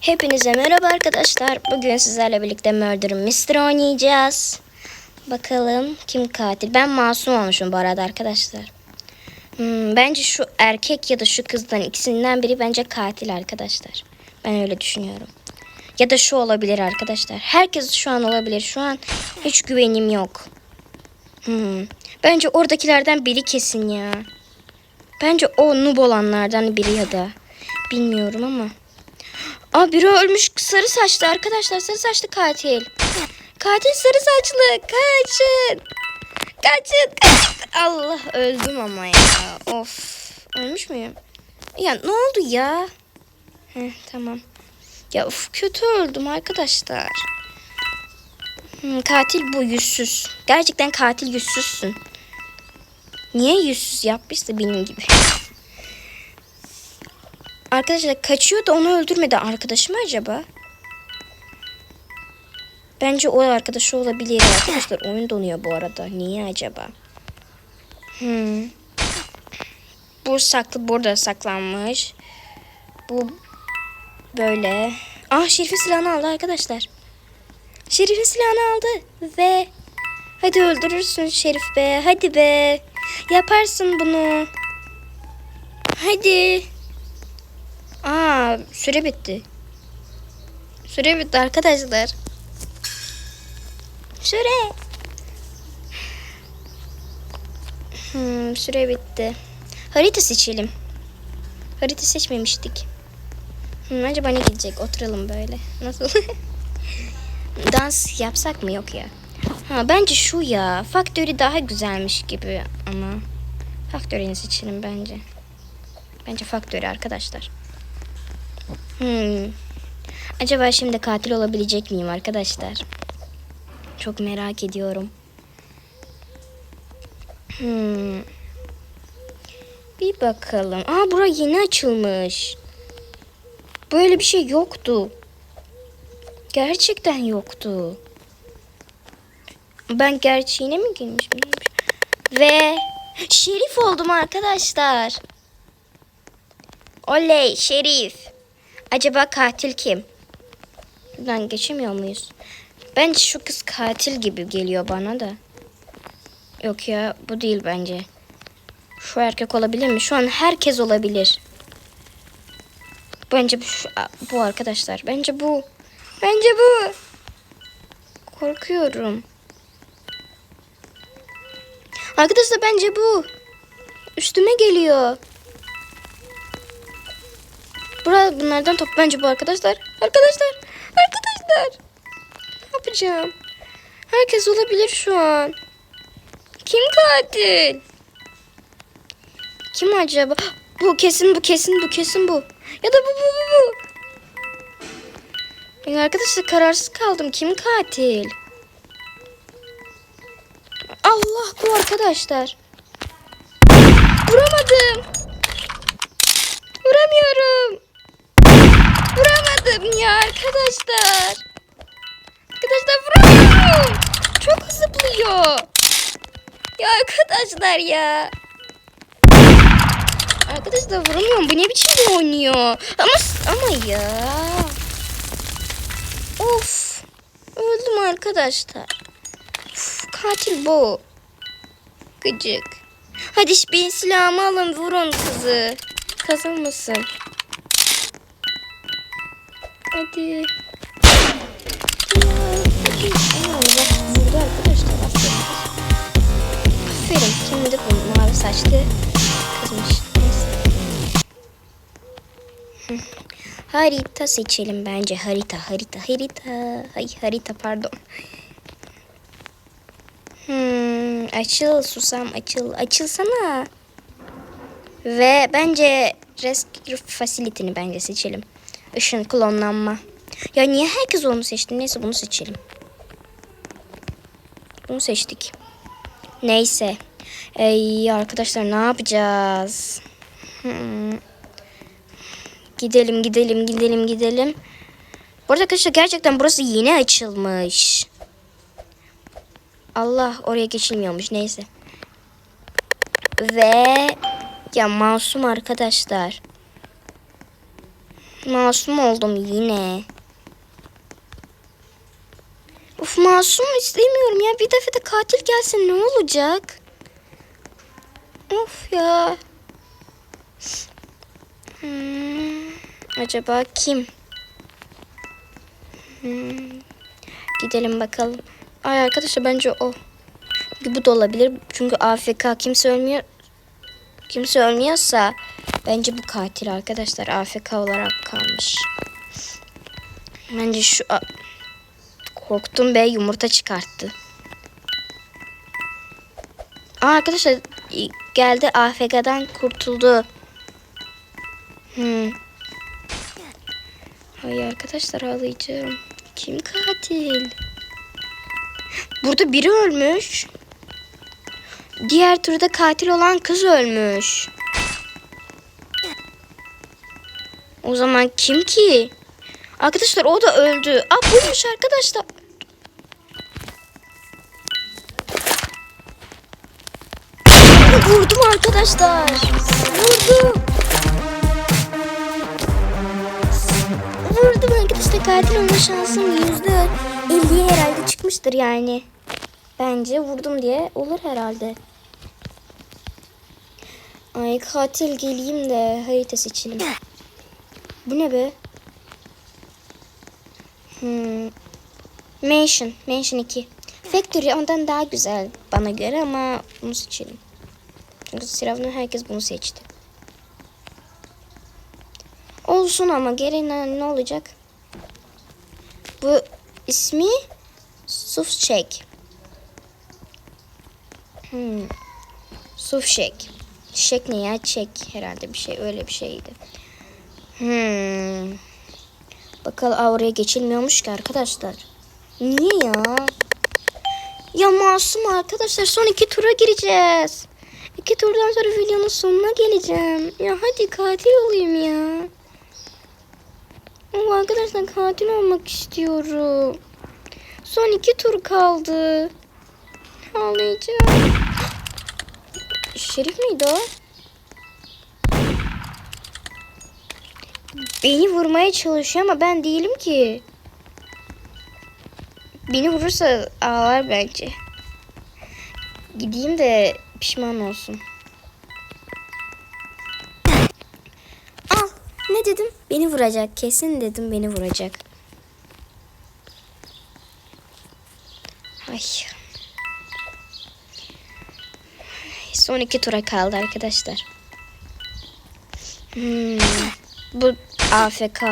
Hepinize merhaba arkadaşlar. Bugün sizlerle birlikte Murder Mystery oynayacağız. Bakalım kim katil? Ben masum olmuşum bu arada arkadaşlar. Hmm, bence şu erkek ya da şu kızdan ikisinden biri bence katil arkadaşlar. Ben öyle düşünüyorum. Ya da şu olabilir arkadaşlar. Herkes şu an olabilir. Şu an hiç güvenim yok. Hmm, Bence oradakilerden biri kesin ya. Bence o noob olanlardan biri ya da. Bilmiyorum ama. Aa biri ölmüş sarı saçlı arkadaşlar sarı saçlı katil. Katil sarı saçlı kaçın. Kaçın. kaçın. Allah öldüm ama ya. Of. Ölmüş müyüm? Ya ne oldu ya? Heh, tamam. Ya of kötü öldüm arkadaşlar. Hmm, katil bu yüzsüz. Gerçekten katil yüzsüzsün. Niye yüzsüz yapmışsa benim gibi. Arkadaşlar kaçıyor da onu öldürmedi arkadaşı mı acaba? Bence o arkadaşı olabilir arkadaşlar. Oyun donuyor bu arada. Niye acaba? Hmm. Bu saklı burada saklanmış. Bu böyle. Ah Şerif'in silahını aldı arkadaşlar. Şerif'in silahını aldı ve hadi öldürürsün Şerif be. Hadi be. Yaparsın bunu. Hadi. Süre bitti. Süre bitti arkadaşlar. Süre. Hmm, süre bitti. Harita seçelim. Harita seçmemiştik. Hmm, acaba ne gidecek? Oturalım böyle. Nasıl? Dans yapsak mı? Yok ya. Ha, bence şu ya. Factory daha güzelmiş gibi ama. Factory'ni seçelim bence. Bence Factory arkadaşlar. Hmm. Acaba şimdi katil olabilecek miyim arkadaşlar? Çok merak ediyorum. Hmm. Bir bakalım. Aa bura yeni açılmış. Böyle bir şey yoktu. Gerçekten yoktu. Ben gerçeğine mi girmişim? Ve şerif oldum arkadaşlar. Oley şerif. Acaba katil kim? Buradan geçemiyor muyuz? Bence şu kız katil gibi geliyor bana da. Yok ya bu değil bence. Şu erkek olabilir mi? Şu an herkes olabilir. Bence bu, bu arkadaşlar. Bence bu. Bence bu. Korkuyorum. Arkadaşlar bence bu. Üstüme geliyor. Bura bunlardan top bence bu arkadaşlar. Arkadaşlar. Arkadaşlar. Ne yapacağım? Herkes olabilir şu an. Kim katil? Kim acaba? Bu kesin bu kesin bu kesin bu. Ya da bu bu bu bu. Ben arkadaşlar kararsız kaldım. Kim katil? Allah bu arkadaşlar. Vuramadım. Vuramıyorum. Vuramadım ya arkadaşlar. Arkadaşlar vuramıyorum. Çok zıplıyor. Ya arkadaşlar ya. Arkadaşlar vuramıyorum. Bu ne biçim oynuyor? Ama ama ya. Of. Öldüm arkadaşlar. Uf, katil bu. Gıcık. Hadi bir silahımı alın vurun kızı. Kazanmasın. Hadi. Vurdu arkadaşlar. Aferin. Kimdi bu mavi saçlı kızmış. Harita seçelim bence. Harita, harita, harita. Ay harita pardon. Hmm, açıl susam açıl. Açılsana. Ve bence rescue facility'ni bence seçelim. Işın klonlanma. Ya niye herkes onu seçti? Neyse bunu seçelim. Bunu seçtik. Neyse. Ey arkadaşlar ne yapacağız? Hmm. Gidelim gidelim gidelim gidelim. Bu arada arkadaşlar gerçekten burası yeni açılmış. Allah oraya geçilmiyormuş neyse. Ve ya masum arkadaşlar. Masum oldum yine. Of masum istemiyorum ya. Bir defa da katil gelsin ne olacak? Of ya. Hmm, acaba kim? Hmm, gidelim bakalım. Ay arkadaşlar bence o. Bu da olabilir. Çünkü AFK kimse ölmüyor. Kimse ölmüyorsa bence bu katil arkadaşlar AFK olarak kalmış. Bence şu korktum be yumurta çıkarttı. Aa, arkadaşlar geldi AFK'dan kurtuldu. Hmm. Ay arkadaşlar ağlayacağım. Kim katil? Burada biri ölmüş. Diğer turda katil olan kız ölmüş. O zaman kim ki? Arkadaşlar o da öldü. Aa buymuş arkadaşlar. Vurdum arkadaşlar. Vurdum. Vurdum arkadaşlar. Katil olma şansım yüzde elliye herhalde çıkmıştır yani. Bence vurdum diye olur herhalde. Ay katil geleyim de harita seçelim. Bu ne be? Hmm. Mansion. Mansion 2. Factory ondan daha güzel bana göre ama bunu seçelim. Çünkü sırasında herkes bunu seçti. Olsun ama geri ne olacak? Bu ismi Sufşek. Hmm. Sufşek. Şek ne ya? Çek herhalde bir şey öyle bir şeydi. Hmm. Bakalım aa, oraya geçilmiyormuş ki arkadaşlar. Niye ya? Ya masum arkadaşlar son iki tura gireceğiz. İki turdan sonra videonun sonuna geleceğim. Ya hadi katil olayım ya. Ama arkadaşlar katil olmak istiyorum. Son iki tur kaldı. Ağlayacağım. Şerif miydi o? Beni vurmaya çalışıyor ama ben değilim ki. Beni vurursa ağlar bence. Gideyim de pişman olsun. Al ne dedim? Beni vuracak. Kesin dedim beni vuracak. Ay. Son iki tura kaldı arkadaşlar. Hmm. Bu AFK.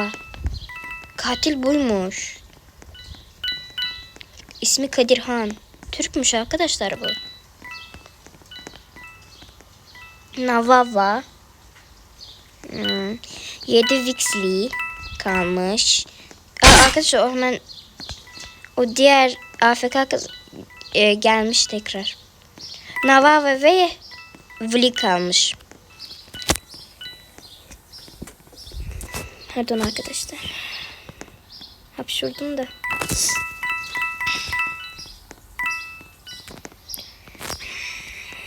Katil buymuş. İsmi Kadirhan. Türkmüş arkadaşlar bu. Navava. Hmm. 7 Vixley kalmış. Aa, arkadaşlar o hemen o diğer AFK kız e, gelmiş tekrar. Navava ve Vli kalmış. Pardon arkadaşlar. Hapşurdum da.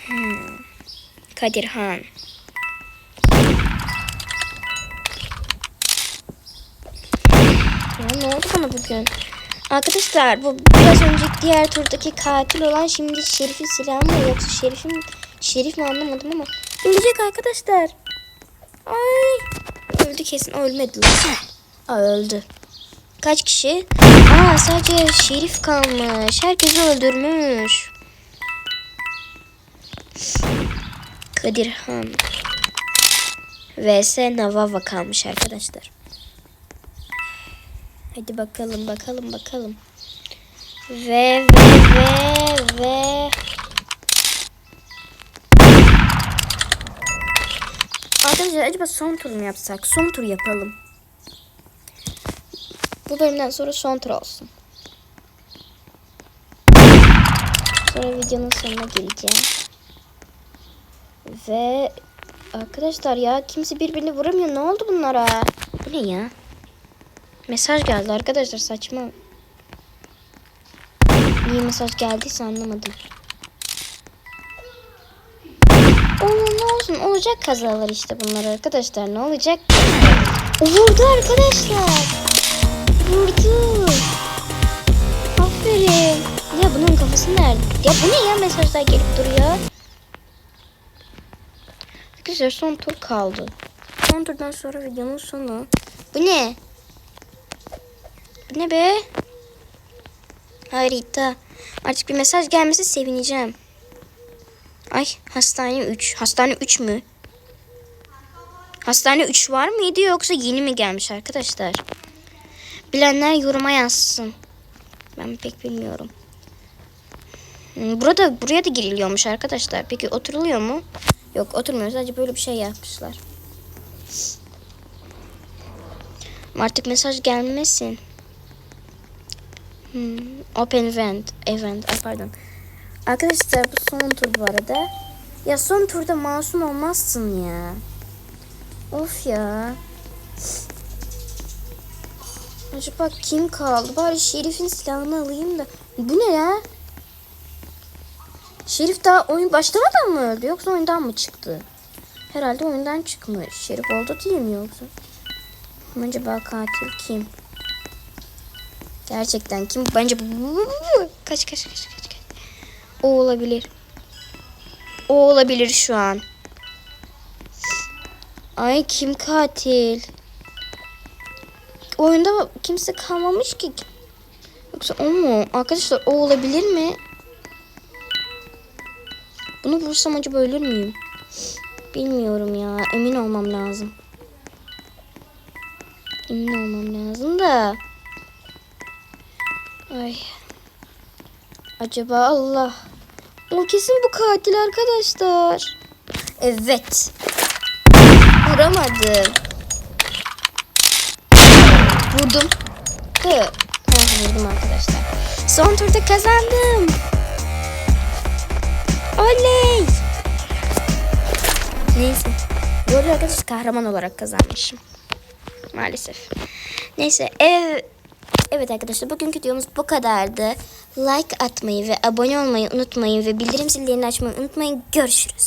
Hmm. Kadirhan. Ya ne oldu bana bugün? Arkadaşlar bu biraz önceki diğer turdaki katil olan şimdi Şerif'in silahı mı yoksa Şerif'in Şerif mi anlamadım ama ölecek arkadaşlar. Ay öldü kesin ölmedi lan. Aa öldü. Kaç kişi? Aa sadece Şerif kalmış. Herkesi öldürmüş. Kadirhan. vs Navava kalmış arkadaşlar. Hadi bakalım bakalım bakalım. Ve ve ve ve Arkadaşlar acaba son tur mu yapsak? Son tur yapalım. Bu bölümden sonra son tur olsun. Sonra videonun sonuna geleceğim. Ve arkadaşlar ya kimse birbirini vuramıyor. Ne oldu bunlara? Bu ne ya? Mesaj geldi arkadaşlar saçma. Niye mesaj geldiyse anlamadım. Olacak kazalar işte bunlar arkadaşlar ne olacak? Vurdu arkadaşlar. Vurdu. Aferin. Ya bunun kafası nerede? Ya bu ne ya mesajlar gelip duruyor? Arkadaşlar son tur kaldı. Son turdan sonra videonun sonu. Bu ne? Bu ne be? Harita. Artık bir mesaj gelmesi sevineceğim. Ay hastane 3. Hastane 3 mü? Hastane 3 var mıydı yoksa yeni mi gelmiş arkadaşlar? Bilenler yoruma yazsın. Ben pek bilmiyorum. Hmm, Burada buraya da giriliyormuş arkadaşlar. Peki oturuluyor mu? Yok oturmuyor. Sadece böyle bir şey yapmışlar. Ama Artık mesaj gelmesin. Hmm, open event. Event. Ay pardon. Arkadaşlar bu son tur bu arada. Ya son turda masum olmazsın ya. Of ya. Acaba kim kaldı? Bari Şerif'in silahını alayım da. Bu ne ya? Şerif daha oyun başlamadan mı öldü yoksa oyundan mı çıktı? Herhalde oyundan çıkmış. Şerif oldu değil mi yoksa? Acaba katil kim? Gerçekten kim? Bence bu. kaç kaç kaç kaç. O olabilir. O olabilir şu an. Ay kim katil? Oyunda kimse kalmamış ki. Yoksa o mu? Arkadaşlar o olabilir mi? Bunu vursam acaba ölür müyüm? Bilmiyorum ya. Emin olmam lazım. Emin olmam lazım da. Ay. Acaba Allah. O kesin bu katil arkadaşlar. Evet. Vuramadım. Vurdum. Hı. Heh, vurdum arkadaşlar. Son turda kazandım. Oley. Neyse. Arada arkadaşlar kahraman olarak kazanmışım. Maalesef. Neyse ev Evet arkadaşlar bugünkü videomuz bu kadardı. Like atmayı ve abone olmayı unutmayın ve bildirim zillerini açmayı unutmayın. Görüşürüz.